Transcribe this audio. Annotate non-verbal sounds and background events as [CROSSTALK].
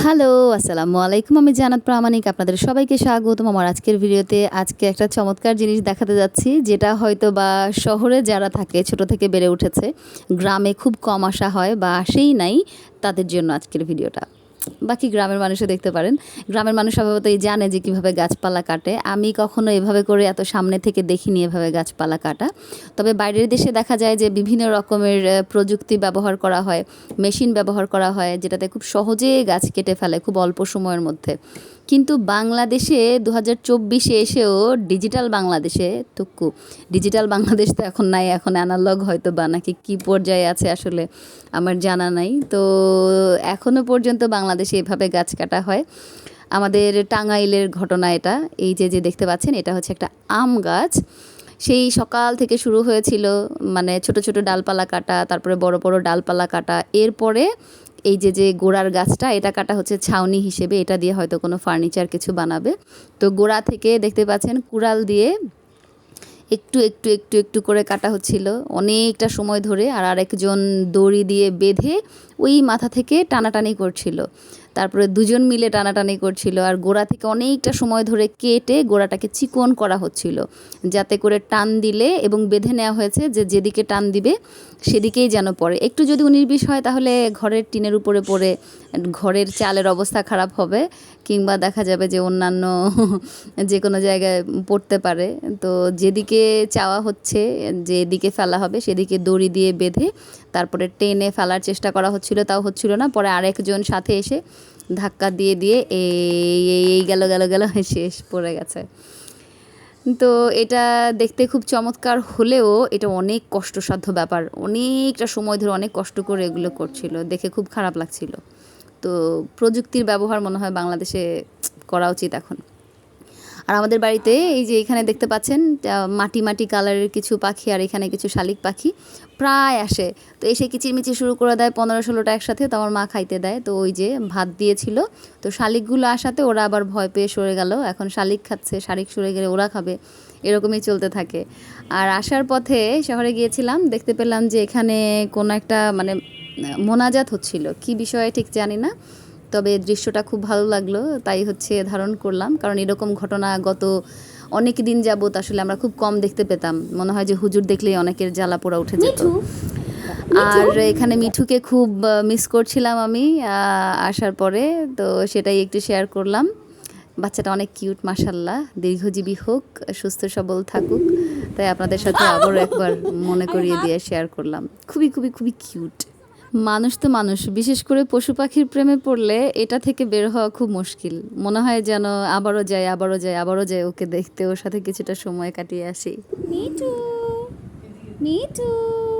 Hello, আসসালামু আলাইকুম। আমি জানাত প্রামাণিক, আপনাদের সবাইকে স্বাগতম। আমার আজকের ভিডিওতে আজকে একটা চমৎকার জিনিস দেখাতে যাচ্ছি, যেটা হয়তো বা শহরে যারা থাকে, ছোট থেকে বেড়ে উঠেছে, গ্রামে খুব কম আসা হয় বা আসেই নাই তাদের জন্য আজকের ভিডিওটা। বাকি গ্রামের মানুষও দেখতে পারেন। গ্রামের মানুষ স্বভাবত এই জানে যে কীভাবে গাছপালা কাটে। আমি কখনো এভাবে করে এত সামনে থেকে দেখিনি এভাবে গাছপালা কাটা। তবে বাইরের দেশে দেখা যায় যে বিভিন্ন রকমের প্রযুক্তি ব্যবহার করা হয়, মেশিন ব্যবহার করা হয়, যেটাতে খুব সহজে গাছ কেটে ফেলে খুব অল্প সময়ের মধ্যে। কিন্তু বাংলাদেশে দু হাজার চব্বিশে এসেও ডিজিটাল বাংলাদেশে টুকু ডিজিটাল বাংলাদেশ তো এখন নাই, এখন অ্যানালগ হয়তো বা নাকি কী পর্যায়ে আছে আসলে আমার জানা নাই। তো এখনও পর্যন্ত বাংলাদেশে এভাবে গাছ কাটা হয়। আমাদের টাঙ্গাইলের ঘটনা এটা, এই যে যে দেখতে পাচ্ছেন, এটা হচ্ছে একটা আম গাছ। সেই সকাল থেকে শুরু হয়েছিল মানে ছোট ছোট ডালপালা কাটা, তারপরে বড় বড় ডালপালা কাটা। এরপরে এই যে যে গোড়ার গাছটা, এটা কাটা হচ্ছে ছাউনি হিসেবে, এটা দিয়ে হয়তো কোনো ফার্নিচার কিছু বানাবে। তো গোড়া থেকে দেখতে পাচ্ছেন, কুড়াল দিয়ে একটু একটু একটু একটু করে কাটা হচ্ছিল। অনেকটা সময় ধরে আর আরেকজন দড়ি দিয়ে বেঁধে ওই মাথা থেকে টানাটানি করছিল। তারপরে দুজন মিলে টানাটানি করছিল আর গোড়া থেকে অনেকটা সময় ধরে কেটে গোড়াটাকে চিকন করা হচ্ছিল, যাতে করে টান দিলে এবং বেঁধে নেওয়া হয়েছে যে যেদিকে টান দিবে সেদিকেই যেন পড়ে। একটু যদি উনিশ হয় তাহলে ঘরের টিনের উপরে পড়ে ঘরের চালের অবস্থা খারাপ হবে, কিংবা দেখা যাবে যে অন্যান্য [LAUGHS] যে কোনো জায়গায় পড়তে পারে। তো যেদিকে চাওয়া হচ্ছে, যেদিকে ফেলা হবে সেদিকে দড়ি দিয়ে বেঁধে তারপরে টেনে ফেলার চেষ্টা করা হচ্ছিল, তাও হচ্ছিল না। পরে আরেকজন সাথে এসে ধাক্কা দিয়ে দিয়ে এই এই গেল গেল গেল, শেষ, পড়ে গেছে। তো এটা দেখতে খুব চমৎকার হলেও এটা অনেক কষ্টসাধ্য ব্যাপার। অনেকটা সময় ধরে অনেক কষ্ট করে এগুলো করছিল, দেখে খুব খারাপ লাগছিল। তো প্রযুক্তির ব্যবহার মনে হয় বাংলাদেশে করা উচিত এখন। আর আমাদের বাড়িতে এই যে এখানে দেখতে পাচ্ছেন মাটি মাটি কালারের কিছু পাখি আর এখানে কিছু শালিক পাখি প্রায় আসে। তো এসে কিচিরমিচির শুরু করে দেয় পনেরো ষোলোটা একসাথে, তো আমার মা খাইতে দেয়। তো ওই যে ভাত দিয়েছিল, তো শালিকগুলো আসাতে ওরা আবার ভয় পেয়ে সরে গেল। এখন শালিক খাচ্ছে শালিক সরে গেলে ওরা খাবে, এরকমই চলতে থাকে। আর আসার পথে শহরে গিয়েছিলাম, দেখতে পেলাম যে এখানে কোনো একটা মানে মোনাজাত হচ্ছিল। কি বিষয়ে ঠিক জানি না। তবে দৃশ্যটা খুব ভালো লাগল তাই হচ্ছে ধারণ করলাম। কারণ এরকম ঘটনা গত অনেক দিন যাবত আসলে আমরা খুব কম দেখতে পেতাম। মনে হয় যে হুজুর দেখলেই অনেকের জ্বালা পোড়া উঠে যেত। আর এখানে মিঠুকে খুব মিস করছিলাম আমি আসার পরে। তো সেটাই একটু শেয়ার করলাম। বাচ্চাটা অনেক কিউট মাসাল্লাহ দীর্ঘজীবী হোক সুস্থ সবল থাকুক। তাই আপনাদের সাথে আবারও একবার মনে করিয়ে দিয়ে শেয়ার করলাম। খুবই খুবই খুবই কিউট মানুষ তো মানুষ। বিশেষ করে পশু পাখির প্রেমে পড়লে এটা থেকে বের হওয়া খুব মুশকিল। মনে হয় যেন আবারও যাই আবারও যাই আবারও যাই ওকে দেখতে, ওর সাথে কিছুটা সময় কাটিয়ে আসি। মিঠু মিঠু।